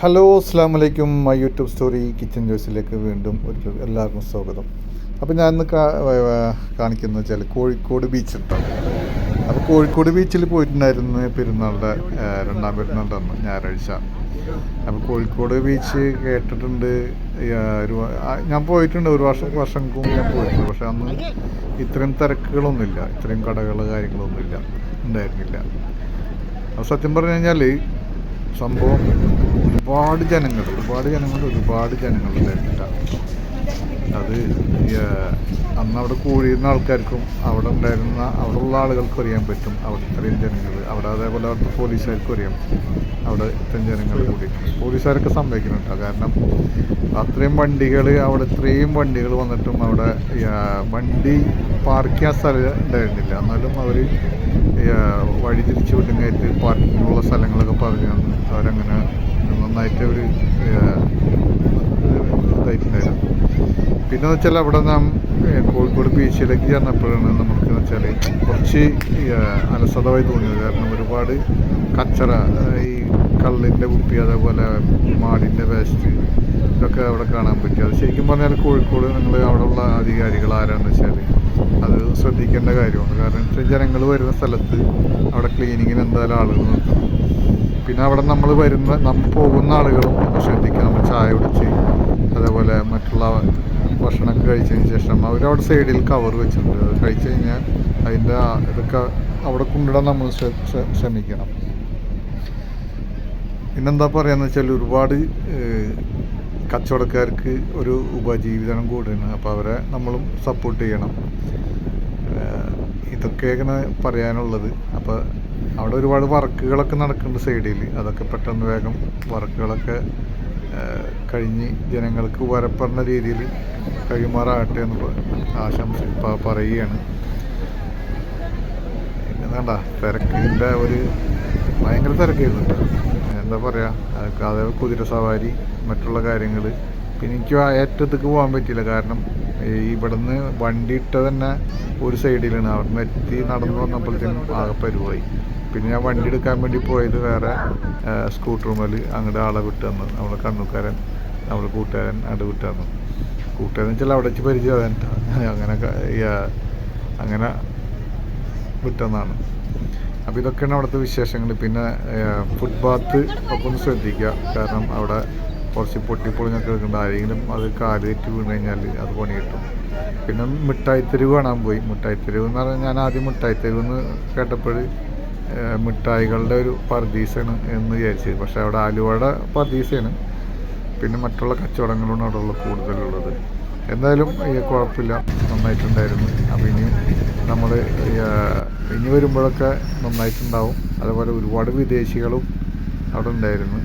Hello അസ്സാം വലൈക്കും my YouTube story kitchen ജോയ്സിലേക്ക് വീണ്ടും ഒരു എല്ലാവർക്കും സ്വാഗതം. അപ്പോൾ ഞാൻ ഇന്ന് കാണിക്കുന്നത് വെച്ചാൽ കോഴിക്കോട് ബീച്ചിൽ അപ്പോൾ കോഴിക്കോട് ബീച്ചിൽ പോയിട്ടുണ്ടായിരുന്നു പെരുന്നാളുടെ രണ്ടാം പെരുന്നാളുടെ അന്ന് ഞായറാഴ്ച. അപ്പോൾ കോഴിക്കോട് ബീച്ച് കേട്ടിട്ടുണ്ട്. ഒരു ഞാൻ പോയിട്ടുണ്ട്. ഒരു വർഷം വർഷം ഞാൻ പോയിട്ടുണ്ട്. പക്ഷേ അന്ന് ഇത്രയും തിരക്കുകളൊന്നുമില്ല. ഇത്രയും കടകൾ കാര്യങ്ങളൊന്നുമില്ല. ഉണ്ടായിരുന്നില്ല. അപ്പോൾ സത്യം പറഞ്ഞു കഴിഞ്ഞാൽ സംഭവം ഒരുപാട് ജനങ്ങൾ ഒരുപാട് ജനങ്ങൾ ഒരുപാട് ജനങ്ങൾ ഉണ്ടായിരുന്നിട്ടാണ് അത് അന്ന് അവിടെ കൂടിയിരുന്ന ആൾക്കാർക്കും അവിടെ ഉണ്ടായിരുന്ന അവിടെ ഉള്ള ആളുകൾക്കും അറിയാൻ പറ്റും. അവിടെ ഇത്രയും ജനങ്ങൾ അവിടെ അതേപോലെ അവിടുത്തെ പോലീസുകാർക്കും അറിയാം. അവിടെ ഇത്രയും ജനങ്ങൾ കൂടിയിട്ടുണ്ട്. പോലീസുകാരൊക്കെ സമ്മതിക്കുന്നുണ്ട്. കാരണം അത്രയും വണ്ടികൾ അവിടെ ഇത്രയും വണ്ടികൾ വന്നിട്ടും അവിടെ വണ്ടി പാർക്ക് ചെയ്യാൻ സ്ഥലം ഉണ്ടായിരുന്നില്ല. എന്നാലും അവർ വഴി തിരിച്ചു വിട്ടുങ്ങായിട്ട് പാർക്കിങ്ങുള്ള സ്ഥലങ്ങളൊക്കെ പറഞ്ഞു തന്നു. അവരങ്ങനെ നന്നായിട്ട് അവർ ഇതായിട്ടുണ്ടായിരുന്നു. പിന്നെ വെച്ചാൽ അവിടെ നാം കോഴിക്കോട് ബീച്ചിലേക്ക് ചെന്നപ്പോഴാണ് നമുക്ക് വെച്ചാൽ കുറച്ച് അലസതമായി തോന്നിയത്. കാരണം ഒരുപാട് കച്ചറ ഈ കള്ളിന്റെ കുപ്പി അതേപോലെ മാടിന്റെ വേസ്റ്റ് ഇതൊക്കെ അവിടെ കാണാൻ പറ്റി. അത് ശരിക്കും പറഞ്ഞാൽ കോഴിക്കോട് നിങ്ങൾ അവിടെയുള്ള അധികാരികൾ ആരാണെന്ന് വെച്ചാൽ അത് ശ്രദ്ധിക്കേണ്ട കാര്യമാണ്. കാരണം വെച്ചാൽ ജനങ്ങൾ വരുന്ന സ്ഥലത്ത് അവിടെ ക്ലീനിങ്ങിന് എന്തായാലും ആളുകൾ നിർത്തണം പിന്നെ അവിടെ നമ്മൾ വരുന്ന നമ്മൾ പോകുന്ന ആളുകളും ശ്രദ്ധിക്കുക നമ്മൾ ചായ കുടിച്ച് അതേപോലെ മറ്റുള്ള ഭക്ഷണമൊക്കെ കഴിച്ചതിന് ശേഷം അവരവിടെ സൈഡിൽ കവർ വെച്ചിട്ടുണ്ട്. അത് കഴിച്ച് കഴിഞ്ഞാൽ അതിന്റെ ഇതൊക്കെ അവിടെ കൊണ്ടിടാൻ നമ്മൾ ശ്ര- ശ്ര- ശ്രമിക്കണം. പിന്നെന്താ പറയാന്ന് വെച്ചാൽ ഒരുപാട് കച്ചവടക്കാർക്ക് ഒരു ഉപജീവിതം കൂടിയാണ്. അപ്പോൾ അവരെ നമ്മളും സപ്പോർട്ട് ചെയ്യണം. ഇതൊക്കെയാണ് പറയാനുള്ളത്. അപ്പോൾ അവിടെ ഒരുപാട് വർക്കുകളൊക്കെ നടക്കുന്നുണ്ട് സൈഡിൽ അതൊക്കെ പെട്ടെന്ന് വേഗം വർക്കുകളൊക്കെ കഴിഞ്ഞ് ജനങ്ങൾക്ക് ഉപകാരപ്പെടുന്ന രീതിയിൽ കൈമാറാകട്ടെ എന്ന് ആശംസ പറയുകയാണ്. പിന്നെ വേണ്ട തിരക്കിന്റെ ഒരു ഭയങ്കര തിരക്കായിരുന്നു എന്താ പറയുക അതൊക്കെ അതേ കുതിര സവാരി മറ്റുള്ള കാര്യങ്ങൾ പിന്നെ എനിക്ക് ഏറ്റത്തേക്ക് പോകാൻ പറ്റിയില്ല. കാരണം ഇവിടുന്ന് വണ്ടി ഇട്ട തന്നെ ഒരു സൈഡിലാണ്. അവിടുന്ന് എത്തി നടന്നു വന്നപ്പോഴത്തേനും ആകെ പരുവായി. പിന്നെ ഞാൻ വണ്ടി എടുക്കാൻ വേണ്ടി പോയത് വേറെ സ്കൂട്ടർ മേൽ അങ്ങോട്ട് ആളെ വിട്ടു തന്നു നമ്മളെ കണ്ണൂക്കാരൻ നമ്മളെ കൂട്ടുകാരൻ അങ്ങോട്ട് വിട്ടു തന്നു കൂട്ടുകാരൻ വെച്ചാൽ അവിടെ വെച്ച് പരിചയം അങ്ങനെ അങ്ങനെ വിട്ടെന്നാണ്. അപ്പോൾ ഇതൊക്കെയാണ് അവിടുത്തെ വിശേഷങ്ങൾ പിന്നെ ഫുട്പാത്ത് ഒക്കെ ഒന്ന് ശ്രദ്ധിക്കുക. കാരണം അവിടെ കുറച്ച് പൊട്ടിപ്പൊളിഞ്ഞൊക്കെ എടുക്കുന്നുണ്ട് ആരെങ്കിലും അത് കാൽ തെറ്റി വീണ് കഴിഞ്ഞാൽ അത് പണി കിട്ടും. പിന്നെ മിഠായിത്തെരുവ് കാണാൻ പോയി. മിഠായിത്തെരുവ് എന്ന് പറഞ്ഞാൽ ഞാൻ ആദ്യം മിഠായിത്തെരുവ് എന്ന് കേട്ടപ്പോൾ മിഠായികളുടെ ഒരു പർദീസാണ് എന്ന് വിചാരിച്ചത് പക്ഷേ അവിടെ ആലുവയുടെ പർദീസയാണ് പിന്നെ മറ്റുള്ള കച്ചവടങ്ങളാണ് അവിടെ ഉള്ള കൂടുതലുള്ളത്. എന്തായാലും കുഴപ്പമില്ല. നന്നായിട്ടുണ്ടായിരുന്നു. അപ്പോൾ ഇനിയും നമ്മൾ ഇനി വരുമ്പോഴൊക്കെ നന്നായിട്ടുണ്ടാവും. അതുപോലെ ഒരുപാട് വിദേശികളും അവിടെ ഉണ്ടായിരുന്നു.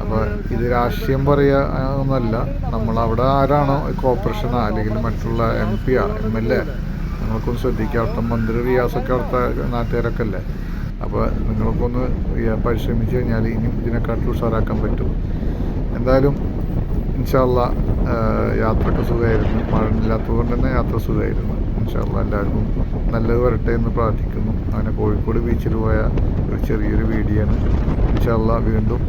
അപ്പോൾ ഇത് രാഷ്ട്രീയം പറയുക ഒന്നല്ല നമ്മൾ അവിടെ ആരാണോ കോർപ്പറേഷനോ അല്ലെങ്കിൽ മറ്റുള്ള എം പിയാ എം എൽ എ നിങ്ങൾക്കൊന്ന് ശ്രദ്ധിക്കുക. അവിടുത്തെ മന്ത്രി റിയാസൊക്കെ അവിടുത്തെ നാട്ടുകാരൊക്കെ അല്ലേ അപ്പോൾ നിങ്ങൾക്കൊന്ന് പരിശ്രമിച്ച് കഴിഞ്ഞാൽ ഇനിയും ഇതിനെക്കാട്ടിൽ ഉഷാറാക്കാൻ പറ്റും. എന്തായാലും ഇൻഷാല്ല യാത്രയ്ക്ക് സുഖമായിരുന്നു. മഴയില്ലാത്തത് കൊണ്ട് തന്നെ യാത്ര സുഖമായിരുന്നു. ഇൻഷാല്ല എല്ലാവർക്കും നല്ലത് വരട്ടെ എന്ന് പ്രാർത്ഥിക്കുന്നു. അങ്ങനെ കോഴിക്കോട് ബീച്ചിൽ പോയ ഒരു ചെറിയൊരു വീഡിയോ ആണ് ഇൻഷാല്ല വീണ്ടും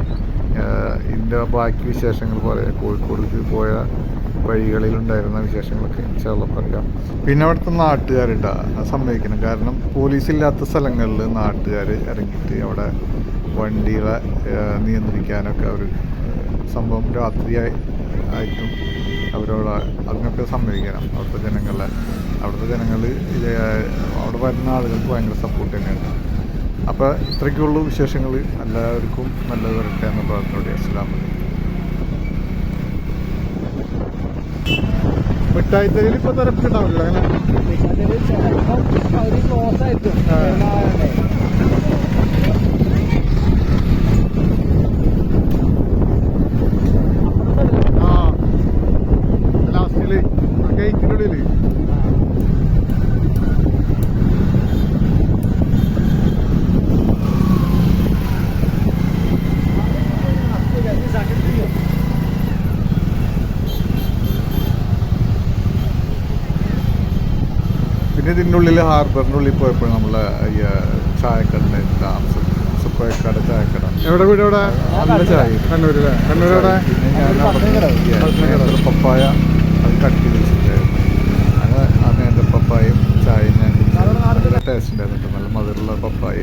ഇതിന്റെ ബാക്കി വിശേഷങ്ങൾ പറയാം. കോഴിക്കോട് പോയ വഴികളിലുണ്ടായിരുന്ന വിശേഷങ്ങളൊക്കെ ഇൻഷാല്ല പറയാം. പിന്നെ അവിടുത്തെ നാട്ടുകാരുണ്ടാ. സമ്മതിക്കണം. കാരണം പോലീസില്ലാത്ത സ്ഥലങ്ങളിൽ നാട്ടുകാർ ഇറങ്ങിയിട്ട് അവിടെ വണ്ടികളെ നിയന്ത്രിക്കാനൊക്കെ അവർ സംഭവം രാത്രിയായി ആയിട്ടും അവരോട് അതിനൊക്കെ സമ്മതിക്കണം. അവിടുത്തെ ജനങ്ങളെ. അവിടുത്തെ ജനങ്ങൾ അവിടെ വരുന്ന ആളുകൾക്ക് ഭയങ്കര സപ്പോർട്ട് തന്നെയാണ്. അപ്പോൾ ഇത്രയ്ക്കുള്ളൂ വിശേഷങ്ങൾ എല്ലാവർക്കും നല്ലത് വരട്ടെ എന്ന് പ്രാർത്ഥനയോടെ അസ്സാം മിഠായിത്തരയിൽ ഇപ്പൊ തിരക്കുണ്ടാവില്ല അങ്ങനെ? ആ. ലാസ്റ്റിൽ ആ ഗേറ്റിന്റെ ഉള്ളിൽ പിന്നെ ഇതിന്റെ ഉള്ളിൽ ഹാർബറിന്റെ ഉള്ളിൽ പോയപ്പോൾ നമ്മൾ ഈ ചായക്കട സൂപ്പർ കോയക്കാട് ചായക്കട. എവിടെ വീട് എവിടെ നല്ല ചായ. കണ്ണൂരിലെ കണ്ണൂരെവിടെ പപ്പായ അത് കട്ടി വെച്ചിട്ടുണ്ടായിരുന്നു. അങ്ങനെ നേന്ത്ര പപ്പായയും ചായയും ഞാൻ നല്ല ടേസ്റ്റ് ഉണ്ടായിരുന്നു നല്ല മധുരമുള്ള പപ്പായ